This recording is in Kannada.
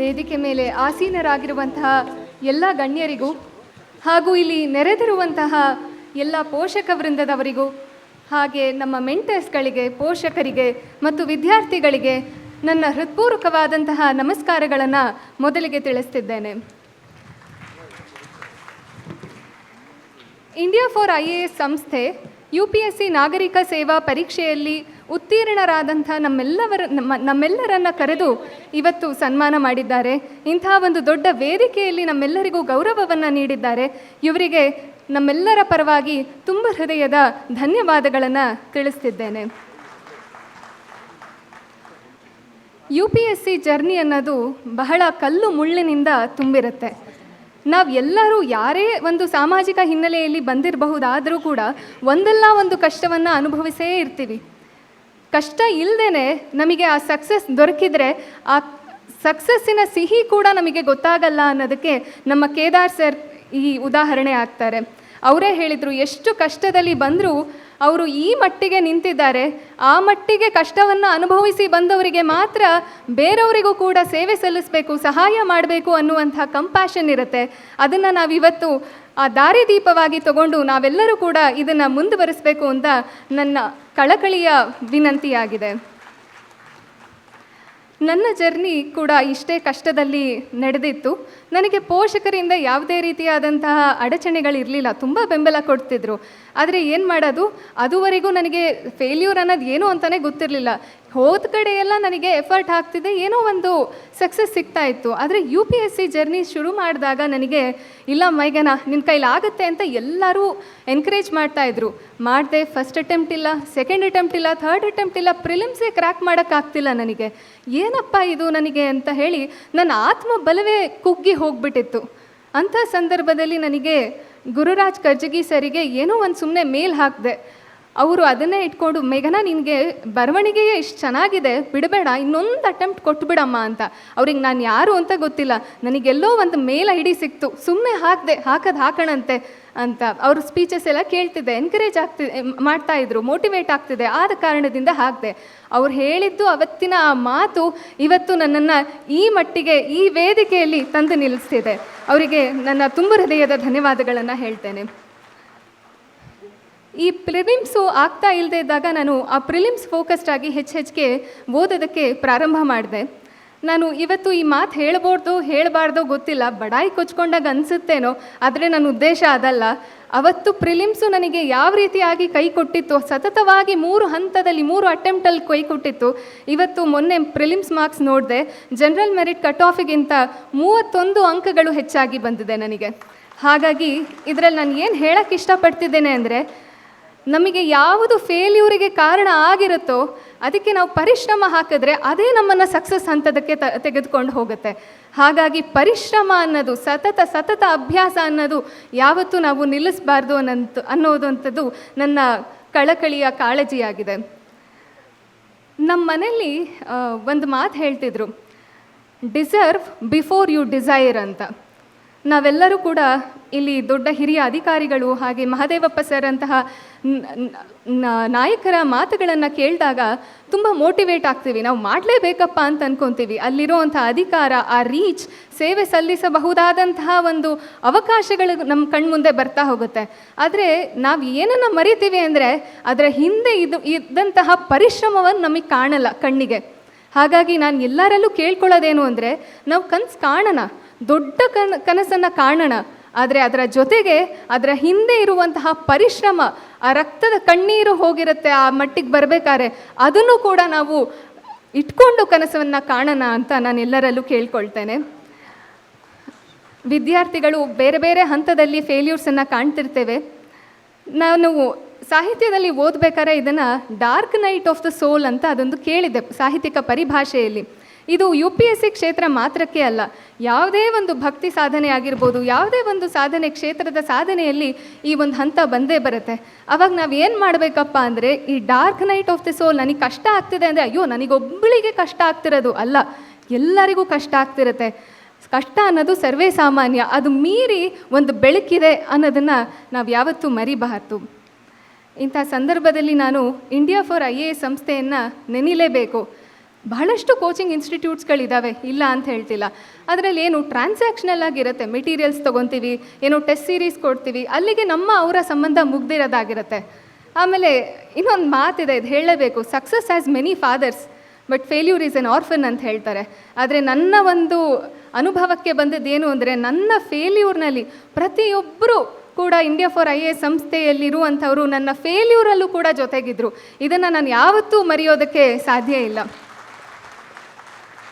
ವೇದಿಕೆ ಮೇಲೆ ಆಸೀನರಾಗಿರುವಂತಹ ಎಲ್ಲ ಗಣ್ಯರಿಗೂ ಹಾಗೂ ಇಲ್ಲಿ ನೆರೆದಿರುವಂತಹ ಎಲ್ಲ ಪೋಷಕ ವೃಂದದವರಿಗೂ ಹಾಗೆ ನಮ್ಮ ಮೆಂಟರ್ಸ್ಗಳಿಗೆ, ಪೋಷಕರಿಗೆ ಮತ್ತು ವಿದ್ಯಾರ್ಥಿಗಳಿಗೆ ನನ್ನ ಹೃತ್ಪೂರ್ವಕವಾದಂತಹ ನಮಸ್ಕಾರಗಳನ್ನು ಮೊದಲಿಗೆ ತಿಳಿಸ್ತಿದ್ದೇನೆ. India for I A S ಸಂಸ್ಥೆ ಯು ಪಿ ಎಸ್ ಸಿ ನಾಗರಿಕ ಸೇವಾ ಪರೀಕ್ಷೆಯಲ್ಲಿ ಉತ್ತೀರ್ಣರಾದಂಥ ನಮ್ಮೆಲ್ಲವರ ನಮ್ಮ ನಮ್ಮೆಲ್ಲರನ್ನ ಕರೆದು ಇವತ್ತು ಸನ್ಮಾನ ಮಾಡಿದ್ದಾರೆ. ಇಂತಹ ಒಂದು ದೊಡ್ಡ ವೇದಿಕೆಯಲ್ಲಿ ನಮ್ಮೆಲ್ಲರಿಗೂ ಗೌರವವನ್ನು ನೀಡಿದ್ದಾರೆ. ಇವರಿಗೆ ನಮ್ಮೆಲ್ಲರ ಪರವಾಗಿ ತುಂಬ ಹೃದಯದ ಧನ್ಯವಾದಗಳನ್ನು ತಿಳಿಸ್ತಿದ್ದೇನೆ. U P S C journey ಅನ್ನೋದು ಬಹಳ ಕಲ್ಲು ಮುಳ್ಳಿನಿಂದ ತುಂಬಿರುತ್ತೆ. ನಾವು ಎಲ್ಲರೂ ಯಾರೇ ಒಂದು ಸಾಮಾಜಿಕ ಹಿನ್ನೆಲೆಯಲ್ಲಿ ಬಂದಿರಬಹುದಾದರೂ ಕೂಡ ಒಂದಲ್ಲ ಒಂದು ಕಷ್ಟವನ್ನು ಅನುಭವಿಸೇ ಇರ್ತೀವಿ. ಕಷ್ಟ ಇಲ್ಲದೇ ನಮಗೆ ಆ ಸಕ್ಸಸ್ ದೊರಕಿದ್ರೆ ಆ ಸಕ್ಸಸ್ಸಿನ ಸಿಹಿ ಕೂಡ ನಮಗೆ ಗೊತ್ತಾಗಲ್ಲ ಅನ್ನೋದಕ್ಕೆ ನಮ್ಮ ಕೇದಾರ್ ಸರ್ ಈ ಉದಾಹರಣೆ ಆಗ್ತಾರೆ. ಅವರೇ ಹೇಳಿದರು, ಎಷ್ಟು ಕಷ್ಟದಲ್ಲಿ ಬಂದರೂ ಅವರು ಈ ಮಟ್ಟಿಗೆ ನಿಂತಿದ್ದಾರೆ. ಆ ಮಟ್ಟಿಗೆ ಕಷ್ಟವನ್ನು ಅನುಭವಿಸಿ ಬಂದವರಿಗೆ ಮಾತ್ರ ಬೇರೆಯವರಿಗೂ ಕೂಡ ಸೇವೆ ಸಲ್ಲಿಸಬೇಕು, ಸಹಾಯ ಮಾಡಬೇಕು ಅನ್ನುವಂಥ ಕಂಪ್ಯಾಷನ್ ಇರುತ್ತೆ. ಅದನ್ನು ನಾವಿವತ್ತು ಆ ದಾರಿದೀಪವಾಗಿ ತಗೊಂಡು ನಾವೆಲ್ಲರೂ ಕೂಡ ಇದನ್ನು ಮುಂದುವರಿಸಬೇಕು ಅಂತ ನನ್ನ ಕಳಕಳಿಯ ವಿನಂತಿಯಾಗಿದೆ. ನನ್ನ ಜರ್ನಿ ಕೂಡ ಇಷ್ಟೇ ಕಷ್ಟದಲ್ಲಿ ನಡೆದಿತ್ತು. ನನಗೆ ಪೋಷಕರಿಂದ ಯಾವುದೇ ರೀತಿಯಾದಂತಹ ಅಡಚಣೆಗಳಿರಲಿಲ್ಲ. ತುಂಬ ಬೆಂಬಲ ಕೊಡ್ತಿದ್ರು. ಆದರೆ ಏನು ಮಾಡೋದು? ಅದುವರೆಗೂ ನನಗೆ ಫೇಲ್ಯೂರ್ ಅನ್ನೋದು ಏನು ಅಂತಲೇ ಗೊತ್ತಿರಲಿಲ್ಲ. ಹೋದ ಕಡೆ ಎಲ್ಲ ನನಗೆ ಎಫರ್ಟ್ ಹಾಕ್ತಿದ್ದೆ ಏನೋ ಒಂದು ಸಕ್ಸಸ್ ಸಿಗ್ತಾ ಇತ್ತು. ಆದರೆ U P S C journey ಶುರು ಮಾಡಿದಾಗ ನನಗೆ, ಇಲ್ಲ ಮೈಗನ ನಿನ್ನ ಕೈಲಾಗುತ್ತೆ ಅಂತ ಎಲ್ಲರೂ ಎನ್ಕರೇಜ್ ಮಾಡ್ತಾಯಿದ್ರು ಮಾಡಿದೆ ಫಸ್ಟ್ ಅಟೆಂಪ್ಟ್ ಇಲ್ಲ ಸೆಕೆಂಡ್ ಅಟೆಂಪ್ಟ್ ಇಲ್ಲ ಥರ್ಡ್ ಅಟೆಂಪ್ಟ್ ಇಲ್ಲ ಪ್ರಿಲಿಮ್ಸೇ ಕ್ರ್ಯಾಕ್ ಮಾಡೋಕ್ಕಾಗ್ತಿಲ್ಲ ನನಗೆ. ಏನಪ್ಪ ಇದು ನನಗೆ? ಅಂತ ಹೇಳಿ ನನ್ನ ಆತ್ಮ ಬಲವೇ ಕುಗ್ಗಿ ಹೋಗ್ಬಿಟ್ಟಿತ್ತು. ಅಂಥ ಸಂದರ್ಭದಲ್ಲಿ ನನಗೆ ಗುರುರಾಜ್ ಕರ್ಜಗಿ ಸರಿಗೆ ಏನೋ ಒಂದು ಸುಮ್ಮನೆ ಮೇಲ್ ಹಾಕಿದೆ. ಅವರು ಅದನ್ನೇ ಇಟ್ಕೊಂಡು, ಮೇಘನ, ನಿನಗೆ ಬರವಣಿಗೆಯೇ ಇಷ್ಟು ಚೆನ್ನಾಗಿದೆ, ಬಿಡಬೇಡ, ಇನ್ನೊಂದು ಅಟೆಂಪ್ಟ್ ಕೊಟ್ಬಿಡಮ್ಮ ಅಂತ. ಅವ್ರಿಗೆ, ನಾನು ಯಾರು ಅಂತ ಗೊತ್ತಿಲ್ಲ, ನನಗೆಲ್ಲೋ ಒಂದು ಮೇಲ್ ಐ ಡಿ ಸಿಕ್ತು ಸುಮ್ಮನೆ ಹಾಕಿದೆ, ಹಾಕೋದು ಹಾಕೋಣಂತೆ, ಅಂತ ಅವ್ರ ಸ್ಪೀಚಸ್ ಎಲ್ಲ ಕೇಳ್ತಿದ್ದೆ ಎನ್ಕರೇಜ್ ಆಗ್ತಿದೆ ಮಾಡ್ತಾ ಇದ್ರು ಮೋಟಿವೇಟ್ ಆಗ್ತಿದೆ ಆದ ಕಾರಣದಿಂದ ಹಾಕಿದೆ. ಅವ್ರು ಹೇಳಿದ್ದು, ಅವತ್ತಿನ ಆ ಮಾತು ಇವತ್ತು ನನ್ನನ್ನು ಈ ಮಟ್ಟಿಗೆ, ಈ ವೇದಿಕೆಯಲ್ಲಿ ತಂದು ನಿಲ್ಲಿಸ್ತಿದೆ. ಅವರಿಗೆ ನನ್ನ ತುಂಬ ಹೃದಯದ ಧನ್ಯವಾದಗಳನ್ನು ಹೇಳ್ತೇನೆ. ಈ ಪ್ರಿಲಿಮ್ಸು ಆಗ್ತಾ ಇಲ್ಲದೆ ಇದ್ದಾಗ ನಾನು ಆ ಪ್ರಿಲಿಮ್ಸ್ ಫೋಕಸ್ಡ್ ಆಗಿ ಹೆಚ್ಚು ಹೆಚ್ಚಿಗೆ ಓದೋದಕ್ಕೆ ಪ್ರಾರಂಭ ಮಾಡಿದೆ. ನಾನು ಇವತ್ತು ಈ ಮಾತು ಹೇಳ್ಬೋದು ಹೇಳಬಾರ್ದೋ ಗೊತ್ತಿಲ್ಲ, ಬಡಾಯಿ ಕೊಚ್ಕೊಂಡಾಗ ಅನಿಸುತ್ತೇನೋ, ಆದರೆ ನನ್ನ ಉದ್ದೇಶ ಅದಲ್ಲ. ಅವತ್ತು ಪ್ರಿಲಿಮ್ಸು ನನಗೆ ಯಾವ ರೀತಿಯಾಗಿ ಕೈ ಕೊಟ್ಟಿತ್ತು, ಸತತವಾಗಿ ಮೂರು ಹಂತದಲ್ಲಿ, ಮೂರು ಅಟೆಂಪ್ಟಲ್ಲಿ ಕೈ ಕೊಟ್ಟಿತ್ತು. ಇವತ್ತು ಮೊನ್ನೆ ಪ್ರಿಲಿಮ್ಸ್ ಮಾರ್ಕ್ಸ್ ನೋಡಿದೆ ಜನರಲ್ ಮೆರಿಟ್ ಕಟ್ ಆಫಿಗಿಂತ ಮೂವತ್ತೊಂದು ಅಂಕಗಳು ಹೆಚ್ಚಾಗಿ ಬಂದಿದೆ ನನಗೆ. ಹಾಗಾಗಿ ಇದರಲ್ಲಿ ನಾನು ಏನು ಹೇಳಕ್ಕೆ ಇಷ್ಟಪಡ್ತಿದ್ದೇನೆ ಅಂದರೆ ನಮಗೆ ಯಾವುದು ಫೇಲ್ಯೂರಿಗೆ ಕಾರಣ ಆಗಿರುತ್ತೋ ಅದಕ್ಕೆ ನಾವು ಪರಿಶ್ರಮ ಹಾಕಿದ್ರೆ ಅದೇ ನಮ್ಮನ್ನು ಸಕ್ಸಸ್ ಹಂತದಕ್ಕೆ ತ, ತೆಗೆದುಕೊಂಡು ಹೋಗುತ್ತೆ. ಹಾಗಾಗಿ ಪರಿಶ್ರಮ ಅನ್ನೋದು, ಸತತ ಸತತ ಅಭ್ಯಾಸ ಅನ್ನೋದು ಯಾವತ್ತೂ ನಾವು ನಿಲ್ಲಿಸಬಾರ್ದು ಅನ್ನೋಂಥ ಅನ್ನೋದಂಥದ್ದು ನನ್ನ ಕಳಕಳಿಯ ಕಾಳಜಿಯಾಗಿದೆ. ನಮ್ಮ ಮನೆಯಲ್ಲಿ ಒಂದು ಮಾತು ಹೇಳ್ತಿದ್ರು. ಡಿಸರ್ವ್ ಬಿಫೋರ್ ಯು ಡಿಸೈರ್ ಅಂತ. ನಾವೆಲ್ಲರೂ ಕೂಡ ಇಲ್ಲಿ ದೊಡ್ಡ ಹಿರಿಯ ಅಧಿಕಾರಿಗಳು ಹಾಗೆ ಮಹದೇವಪ್ಪ ಸರ್ ಅಂತಹ ನಾಯಕರ ಮಾತುಗಳನ್ನು ಕೇಳಿದಾಗ ತುಂಬ ಮೋಟಿವೇಟ್ ಆಗ್ತೀವಿ. ನಾವು ಮಾಡಲೇಬೇಕಪ್ಪ ಅಂತ ಅಂದ್ಕೊತೀವಿ ಅಲ್ಲಿರೋ ಅಂಥ ಅಧಿಕಾರ, ಆ ರೀಚ್ ಸೇವೆ ಸಲ್ಲಿಸಬಹುದಾದಂತಹ ಒಂದು ಅವಕಾಶಗಳು ನಮ್ಮ ಕಣ್ಮುಂದೆ ಬರ್ತಾ ಹೋಗುತ್ತೆ. ಆದರೆ ನಾವು ಏನನ್ನು ಮರಿತೀವಿ ಅಂದರೆ ಅದರ ಹಿಂದೆ ಇದು, ಇದ್ದಂತಹ ಪರಿಶ್ರಮವನ್ನು ನಮಗೆ ಕಾಣಲ್ಲ ಕಣ್ಣಿಗೆ. ಹಾಗಾಗಿ ನಾನು ಎಲ್ಲರಲ್ಲೂ ಕೇಳ್ಕೊಳ್ಳೋದೇನು ಅಂದರೆ ನಾವು ಕನ್ಸು ಕಾಣೋಣ. ದೊಡ್ಡ ಕನ, ಕನಸನ್ನು ಕಾಣೋಣ. ಆದರೆ ಅದರ ಜೊತೆಗೆ ಅದರ ಹಿಂದೆ ಇರುವಂತಹ ಪರಿಶ್ರಮ, ಆ ರಕ್ತದ ಕಣ್ಣೀರು ಹೋಗಿರುತ್ತೆ, ಆ ಮಟ್ಟಿಗೆ ಬರಬೇಕಾದ್ರೆ ಅದನ್ನು ಕೂಡ ನಾವು ಇಟ್ಕೊಂಡು ಕನಸನ್ನು ಕಾಣೋಣ ಅಂತ ನಾನು ಎಲ್ಲರಲ್ಲೂ ಕೇಳ್ಕೊಳ್ತೇನೆ. ವಿದ್ಯಾರ್ಥಿಗಳು ಬೇರೆ ಬೇರೆ ಹಂತದಲ್ಲಿ ಫೇಲ್ಯೂರ್ಸನ್ನು ಕಾಣ್ತಿರ್ತೇವೆ. ನಾನು ಸಾಹಿತ್ಯದಲ್ಲಿ ಓದಬೇಕಾದ್ರೆ ಇದನ್ನು dark night of the soul ಅಂತ ಅದೊಂದು ಕೇಳಿದೆ ಸಾಹಿತ್ಯಿಕ ಪರಿಭಾಷೆಯಲ್ಲಿ. ಇದು ಯು ಪಿ ಎಸ್ ಸಿ ಕ್ಷೇತ್ರ ಮಾತ್ರಕ್ಕೆ ಅಲ್ಲ. ಯಾವುದೇ ಒಂದು ಭಕ್ತಿ ಸಾಧನೆ ಆಗಿರ್ಬೋದು, ಯಾವುದೇ ಒಂದು ಸಾಧನೆ ಕ್ಷೇತ್ರದ ಸಾಧನೆಯಲ್ಲಿ ಈ ಒಂದು ಹಂತ ಬಂದೇ ಬರುತ್ತೆ. ಅವಾಗ ನಾವು ಏನು ಮಾಡಬೇಕಪ್ಪ ಅಂದರೆ, ಈ dark night of the soul ನನಗೆ ಕಷ್ಟ ಆಗ್ತಿದೆ ಅಂದರೆ, ಅಯ್ಯೋ ನನಗೊಬ್ಬಳಿಗೆ ಕಷ್ಟ ಆಗ್ತಿರೋದು ಅಲ್ಲ. ಎಲ್ಲರಿಗೂ ಕಷ್ಟ ಆಗ್ತಿರುತ್ತೆ. ಕಷ್ಟ ಅನ್ನೋದು ಸರ್ವೇ ಸಾಮಾನ್ಯ. ಅದು ಮೀರಿ ಒಂದು ಬೆಳಕಿದೆ ಅನ್ನೋದನ್ನು ನಾವು ಯಾವತ್ತೂ ಮರಿಬಾರ್ದು. ಇಂಥ ಸಂದರ್ಭದಲ್ಲಿ ನಾನು ಇಂಡಿಯಾ ಫಾರ್ ಐ ಎ ಸಂಸ್ಥೆಯನ್ನು ನೆನಿಲೇಬೇಕು. ಬಹಳಷ್ಟು ಕೋಚಿಂಗ್ ಇನ್ಸ್ಟಿಟ್ಯೂಟ್ಸ್ಗಳಿದ್ದಾವೆ ಇಲ್ಲ ಅಂತ ಹೇಳ್ತಿಲ್ಲ. ಅದರಲ್ಲಿ ಏನು ಟ್ರಾನ್ಸಾಕ್ಷನಲ್ ಆಗಿರುತ್ತೆ, ಮೆಟೀರಿಯಲ್ಸ್ ತೊಗೊತೀವಿ, ಏನು ಟೆಸ್ಟ್ ಸೀರೀಸ್ ಕೊಡ್ತೀವಿ, ಅಲ್ಲಿಗೆ ನಮ್ಮ ಅವರ ಸಂಬಂಧ ಮುಗ್ದಿರೋದಾಗಿರುತ್ತೆ. ಆಮೇಲೆ ಇನ್ನೊಂದು ಮಾತಿದೆ, ಇದು ಹೇಳಲೇಬೇಕು success has many fathers but failure is an orphan ಅಂತ ಹೇಳ್ತಾರೆ. ಆದರೆ ನನ್ನ ಒಂದು ಅನುಭವಕ್ಕೆ ಬಂದದ್ದೇನು ಅಂದರೆ, ನನ್ನ ಫೇಲ್ಯೂರ್ನಲ್ಲಿ ಪ್ರತಿಯೊಬ್ಬರು ಕೂಡ ಇಂಡಿಯಾ ಫಾರ್ ಐ ಎ ಸಂಸ್ಥೆಯಲ್ಲಿರುವಂಥವರು ನನ್ನ ಫೇಲ್ಯೂರಲ್ಲೂ ಕೂಡ ಜೊತೆಗಿದ್ರು. ಇದನ್ನು ನಾನು ಯಾವತ್ತೂ ಮರೆಯೋದಕ್ಕೆ ಸಾಧ್ಯ ಇಲ್ಲ.